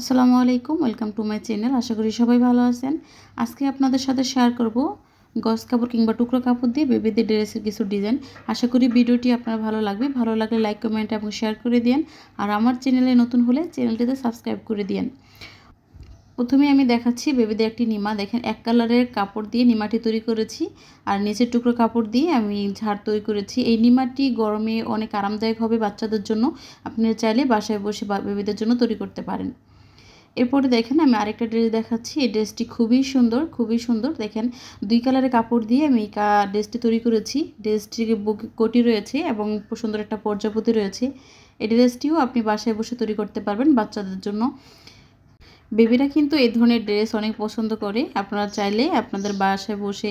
আসসালামু আলাইকুম, welcome to my channel. আশা করি সবাই ভালো আছেন। আজকে আপনাদের সাথে শেয়ার করব গস কাপড় কিংবা টুকরো কাপড় দিয়ে বেবিদের ড্রেসের কিছু ডিজাইন। আশা করি ভিডিওটি আপনার ভালো লাগবে। ভালো লাগলে লাইক, কমেন্ট এবং শেয়ার করে দিন আর আমার চ্যানেলে নতুন হলে চ্যানেলটিতে সাবস্ক্রাইব করে দিন প্রথমে আমি দেখাচ্ছি বেবিদের একটি নিমা। দেখেন, এক কালারের কাপড় দিয়ে নিমাটি তৈরি করেছি আর নিচের টুকরো কাপড় দিয়ে আমি ঝাড় তৈরি করেছি। এই নিমাটি গরমে অনেক আরামদায়ক হবে বাচ্চাদের জন্য। আপনি চাইলে বাসায় বসে বেবিদের জন্য তৈরি করতে পারেন। এরপরে দেখেন, আমি আরেকটা ড্রেস দেখাচ্ছি। এই ড্রেসটি খুবই সুন্দর খুবই সুন্দর। দেখেন, দুই কালারের কাপড় দিয়ে আমি ড্রেসটি তৈরি করেছি। ড্রেসটির কোটি রয়েছে এবং সুন্দর একটা পর্যাপতি রয়েছে। এই ড্রেসটিও আপনি বাসায় বসে তৈরি করতে পারবেন বাচ্চাদের জন্য। বেবিরা কিন্তু এই ধরনের ড্রেস অনেক পছন্দ করে। আপনারা চাইলে আপনাদের বাসায় বসে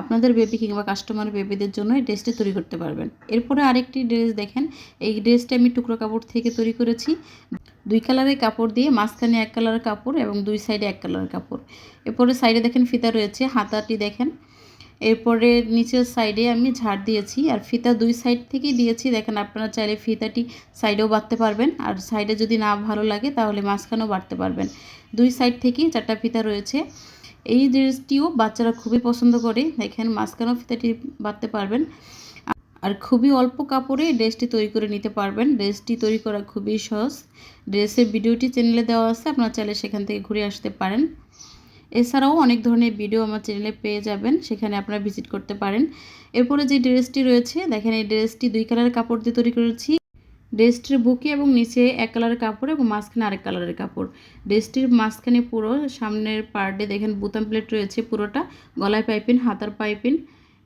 আপনাদের বেবি কিংবা কাস্টমার বেবিদের জন্য এই ড্রেসটি তৈরি করতে পারবেন। এরপরে আরেকটি ড্রেস দেখেন, এই ড্রেসটি আমি টুকরো কাপড় থেকে তৈরি করেছি। দুই কালারের কাপড় দিয়ে, মাঝখানে এক কালারের কাপড় এবং দুই সাইডে এক কালারের কাপড়। এরপরে সাইডে দেখেন ফিতা রয়েছে, হাতাটি দেখেন। এরপরে নিচের সাইডে আমি ঝাড় দিয়েছি আর ফিতা দুই সাইড থেকেই দিয়েছি। দেখেন আপনারা চাইলে ফিতাটি সাইডেও বাঁধতে পারবেন আর সাইডে যদি না ভালো লাগে তাহলে মাঝখানেও বাড়তে পারবেন। দুই সাইড থেকেই চারটা ফিতা রয়েছে। এই ড্রেসটিও বাচ্চারা খুবই পছন্দ করে। দেখেন মাঝখানেও ফিতাটি বাঁধতে পারবেন। আর খুবই অল্প কাপড়ে ড্রেসটি তৈরি করে নিতে পারবেন। ড্রেসটি তৈরি করা খুবই সহজ। ড্রেসের ভিডিওটি চ্যানেলে দেওয়া আছে, আপনারা চাইলে সেখান থেকে ঘুরে আসতে পারেন। এছাড়াও অনেক ধরনের ভিডিও আমার চ্যানেলে পেয়ে যাবেন, সেখানে আপনারা ভিজিট করতে পারেন। এরপরে যে ড্রেসটি রয়েছে, দেখেন এই ড্রেসটি দুই কালারের কাপড় দিয়ে তৈরি করেছি। ড্রেসটির বুকে এবং নিচে এক কালারের কাপড় এবং মাঝখানে আরেক কালারের কাপড়। ড্রেসটির মাঝখানে পুরো সামনের পার্টে দেখেন বুতাম প্লেট রয়েছে পুরোটা, গলায় পাইপিন হাতার পাইপিন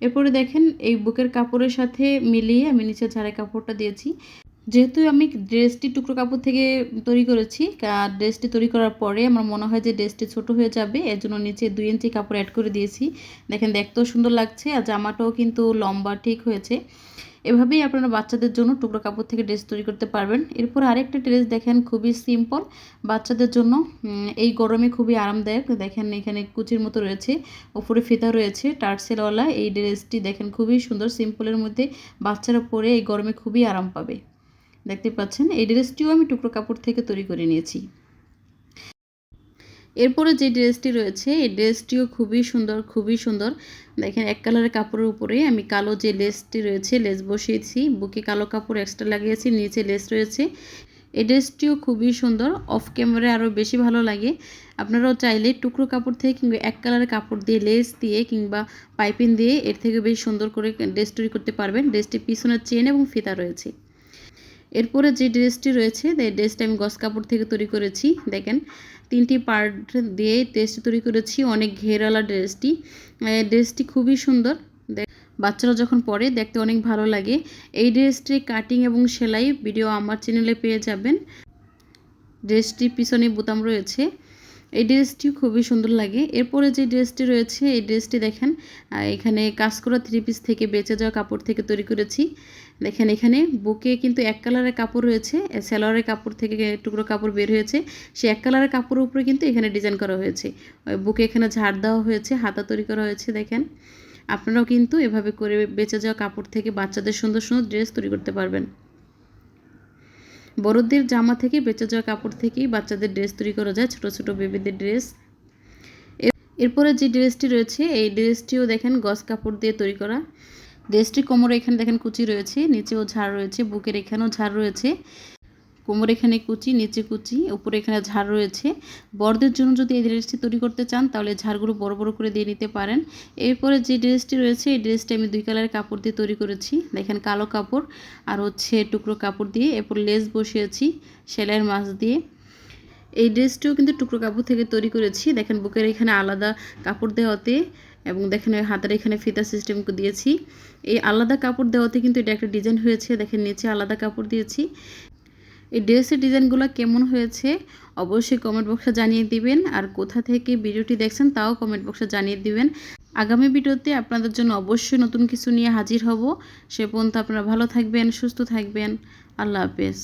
এরপরে দেখেন এই বুকের কাপড়ের সাথে মিলিয়ে আমি নিচে ঝাড়ে কাপড়টা দিয়েছি। যেহেতু আমি ড্রেসটি টুকরো কাপড় থেকে তৈরি করেছি ড্রেসটি তৈরি করার পরে আমার মনে হয় যে ড্রেসটি ছোট হয়ে যাবে, এর জন্য নিচে দুই ইঞ্চি কাপড় অ্যাড করে দিয়েছি। দেখেন, দেখতেও সুন্দর লাগছে আর জামাটাও কিন্তু লম্বা ঠিক হয়েছে। এভাবেই আপনারা বাচ্চাদের জন্য টুকরো কাপড় থেকে ড্রেস তৈরি করতে পারবেন। এরপর আরেকটা ড্রেস দেখেন, খুবই সিম্পল বাচ্চাদের জন্য এই গরমে খুবই আরামদায়ক। দেখেন, এখানে কুচির মতো রয়েছে, ওপরে ফিতা রয়েছে, টার্সেলওয়ালা। এই ড্রেসটি দেখেন, খুবই সুন্দর। সিম্পলের মধ্যে বাচ্চারা পরে এই গরমে খুবই আরাম পাবে। দেখতে পাচ্ছেন, এই ড্রেসটিও আমি টুকরো কাপড় থেকে তৈরি করে নিয়েছি। এরপরে যে ড্রেসটি রয়েছে, এই ড্রেসটিও খুবই সুন্দর খুবই সুন্দর। দেখেন, এক কালারের কাপড়ের উপরে আমি কালো যে লেসটি রয়েছে, লেস বসিয়েছি। বুকে কালো কাপড় এক্সট্রা লাগিয়েছি, নিচে লেস রয়েছে। এই ড্রেসটিও খুবই সুন্দর অফ ক্যামেরায় আরও বেশি ভালো লাগে। আপনারাও চাইলে টুকরো কাপড় থেকে কিংবা এক কালারের কাপড় দিয়ে, লেস দিয়ে কিংবা পাইপিং দিয়ে এর থেকে বেশ সুন্দর করে ড্রেস তৈরি করতে পারবেন। ড্রেসটির পিছনের চেন এবং ফিতা রয়েছে। এরপরে যে ড্রেসটি রয়েছে এই ড্রেসটা আমি গস কাপড় থেকে তৈরি করেছি, দেখেন। তিনটি পার্ট দিয়ে ড্রেসটি তৈরি করেছি, অনেক ঘেরওয়ালা ড্রেসটি। ড্রেসটি খুবই সুন্দর। বাচ্চারা যখন পরে, দেখতে অনেক ভালো লাগে। এই ড্রেসটি কাটিং এবং সেলাই, ভিডিও আমার চ্যানেলে পেয়ে যাবেন। ড্রেসটির পিছনে বোতাম রয়েছে। এই ড্রেসটি খুবই সুন্দর লাগে। এরপরে যে ড্রেসটি রয়েছে, এই ড্রেসটি দেখেন এখানে কাজ করা থ্রি পিস থেকে বেঁচে যাওয়া কাপড় থেকে তৈরি করেছি। দেখেন এখানে বুকে কিন্তু এক কালারের কাপড় রয়েছে সেলোয়ারের কাপড় থেকে টুকরো কাপড় বের হয়েছে। সে এক কালারের কাপড়ের উপরে কিন্তু এখানে ডিজাইন করা হয়েছে। বুকে এখানে ঝাড় দেওয়া হয়েছে, হাতা তৈরি করা হয়েছে, দেখেন। আপনারাও কিন্তু এভাবে করে বেঁচে যাওয়া কাপড় থেকে বাচ্চাদের সুন্দর সুন্দর ড্রেস তৈরি করতে পারবেন। বড়দের জামা থেকে বেঁচে যাওয়া কাপড় থেকেই বাচ্চাদের ড্রেস তৈরি করা যায়, ছোট ছোট বেবিদের ড্রেস এরপরে যে ড্রেসটি রয়েছে, এই ড্রেসটিও দেখেন গস কাপড় দিয়ে তৈরি করা। ড্রেসটি কোমরে এখানে দেখেন কুচি রয়েছে, নিচেও ঝাড় রয়েছে, বুকের এখানেও ঝাড় রয়েছে। কোমর এখানে কুচি, নিচে কুচি, উপরে এখানে ঝাড় রয়েছে। বড়দের জন্য যদি এই ড্রেসটি তৈরি করতে চান, তাহলে ঝাড়গুলো বড় বড় করে দিয়ে নিতে পারেন। এরপরে যে ড্রেসটি রয়েছে, এই ড্রেসটি আমি দুই কালারের কাপড় দিয়ে তৈরি করেছি। দেখেন, কালো কাপড় আর হচ্ছে টুকরো কাপড় দিয়ে। এরপর লেস বসিয়েছি সেলাইয়ের মাছ দিয়ে। এই ড্রেসটিও কিন্তু টুকরো কাপড় থেকে তৈরি করেছি। দেখেন, বুকের এখানে আলাদা কাপড় দেওয়াতে এবং দেখেন হাতের এখানে ফিতা সিস্টেম দিয়েছি। এই আলাদা কাপড় দেওয়াতে কিন্তু এটা একটা ডিজাইন হয়েছে। দেখেন, নিচে আলাদা কাপড় দিয়েছি। এই ড্রেসের ডিজাইনগুলো কেমন হয়েছে অবশ্যই কমেন্ট বক্সে জানিয়ে দিবেন। আর কোথা থেকে ভিডিওটি দেখছেন তাও কমেন্ট বক্সে জানিয়ে দিবেন। আগামী ভিডিওতে আপনাদের জন্য অবশ্যই নতুন কিছু নিয়ে হাজির হব। সে পর্যন্ত আপনারা ভালো থাকবেন, সুস্থ থাকবেন। আল্লাহ হাফেজ।